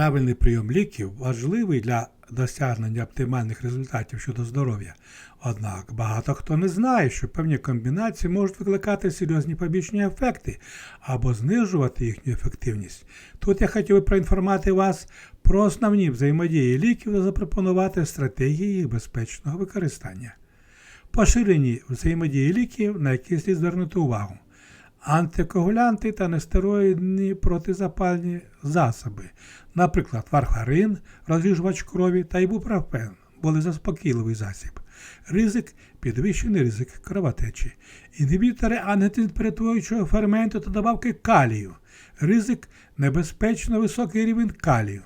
Правильний прийом ліків важливий для досягнення оптимальних результатів щодо здоров'я. Однак багато хто не знає, що певні комбінації можуть викликати серйозні побічні ефекти або знижувати їхню ефективність. Тут я хотів би проінформувати вас про основні взаємодії ліків та запропонувати стратегії їх безпечного використання. Поширені взаємодії ліків, на які слід звернути увагу антикоагулянти та нестероїдні протизапальні засоби, наприклад, варфарин, розріжувач крові та ібупрофен, були заспокійливий засіб. Ризик підвищений ризик кровотечі, інгібітори ангітинперетворюючого ферменту та добавки калію, ризик небезпечно високий рівень калію.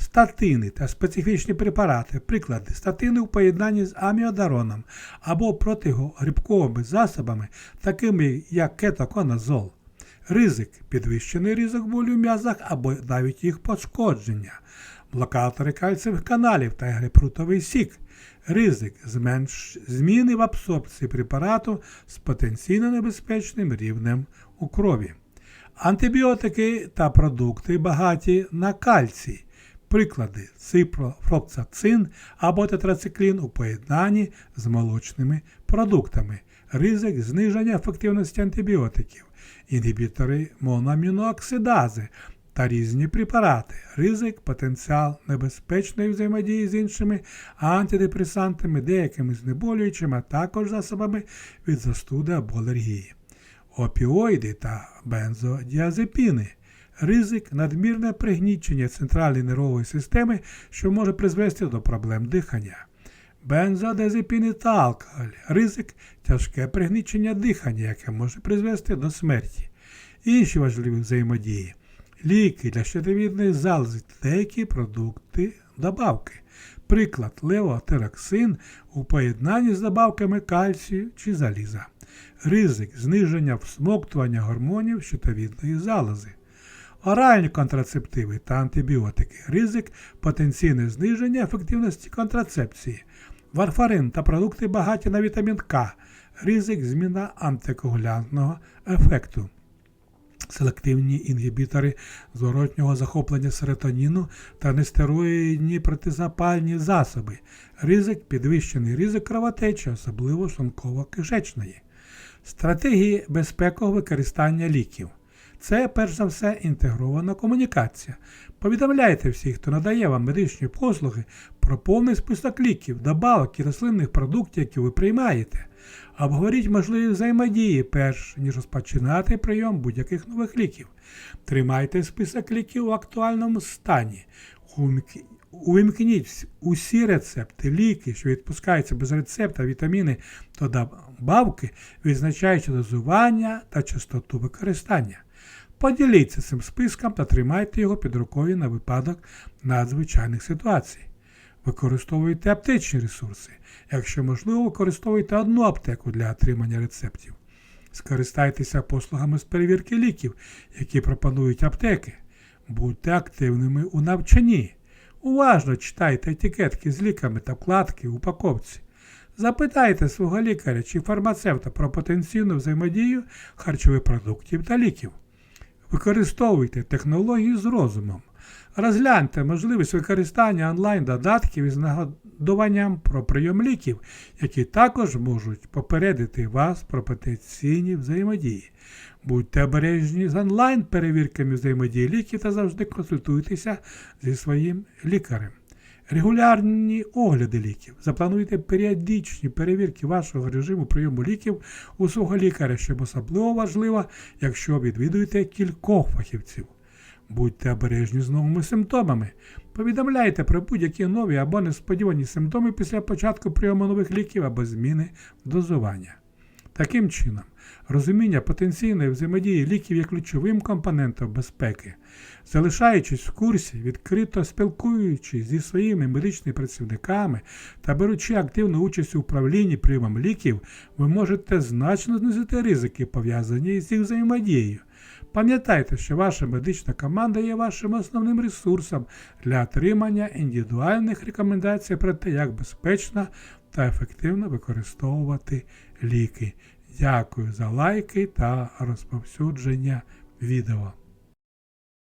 Статини та специфічні препарати, приклади, статини у поєднанні з аміодароном або протигрибковими засобами, такими як кетоконазол. Ризик підвищений ризик болю в м'язах або навіть їх пошкодження, блокатори кальцевих каналів та грейпфрутовий сік. Ризик зменш... зміни в абсорбції препарату з потенційно небезпечним рівнем у крові. Антибіотики та продукти багаті на кальцій. Приклади ципрофлоксацин або тетрациклін у поєднанні з молочними продуктами, ризик зниження ефективності антибіотиків, інгібітори моноамінооксидази та різні препарати, ризик, потенціал небезпечної взаємодії з іншими антидепресантами, деякими знеболюючими, а також засобами від застуди або алергії, опіоїди та бензодіазепіни ризик надмірне пригнічення центральної нервової системи, що може призвести до проблем дихання. Бензодезепіни та алкоголь, ризик тяжке пригнічення дихання, яке може призвести до смерті. Інші важливі взаємодії. Ліки для щитовідної залози та деякі продукти добавки. Приклад левотероксин у поєднанні з добавками кальцію чи заліза. Ризик зниження всмоктування гормонів щитовідної залози оральні контрацептиви та антибіотики, ризик потенційне зниження ефективності контрацепції, варфарин та продукти багаті на вітамін К, ризик зміна антикоагулянтного ефекту. Селективні інгібітори зворотнього захоплення серотоніну та нестероїдні протизапальні засоби, ризик підвищений ризик кровотечі, особливо шлунково-кишечної, стратегії безпекового використання ліків. Це, перш за все, інтегрована комунікація. Повідомляйте всіх, хто надає вам медичні послуги про повний список ліків, добавок і рослинних продуктів, які ви приймаєте. Обговоріть можливі взаємодії, перш ніж розпочинати прийом будь-яких нових ліків. Тримайте список ліків у актуальному стані. Увімкніть усі рецепти, ліки, що відпускаються без рецепта, вітаміни та добавки, відзначаючи дозування та частоту використання. Поділіться цим списком та тримайте його під рукою на випадок надзвичайних ситуацій. Використовуйте аптечні ресурси. Якщо можливо, використовуйте одну аптеку для отримання рецептів. Скористайтеся послугами з перевірки ліків, які пропонують аптеки. Будьте активними у навчанні. Уважно читайте етикетки з ліками та вкладки в упаковці. Запитайте свого лікаря чи фармацевта про потенційну взаємодію харчових продуктів та ліків. Використовуйте технології з розумом. Розгляньте можливість використання онлайн-додатків із нагадуванням про прийом ліків, які також можуть попередити вас про потенційні взаємодії. Будьте обережні з онлайн-перевірками взаємодії ліків та завжди консультуйтеся зі своїм лікарем. Регулярні огляди ліків. Заплануйте періодичні перевірки вашого режиму прийому ліків у свого лікаря, що особливо важливо, якщо відвідуєте кількох фахівців. Будьте обережні з новими симптомами. Повідомляйте про будь-які нові або несподівані симптоми після початку прийому нових ліків або зміни дозування. Таким чином, розуміння потенційної взаємодії ліків є ключовим компонентом безпеки. Залишаючись в курсі, відкрито спілкуючись зі своїми медичними працівниками та беручи активну участь у управлінні прийомом ліків, ви можете значно знизити ризики, пов'язані з їх взаємодією. Пам'ятайте, що ваша медична команда є вашим основним ресурсом для отримання індивідуальних рекомендацій про те, як безпечно та ефективно використовувати ліки. Дякую за лайки та розповсюдження відео.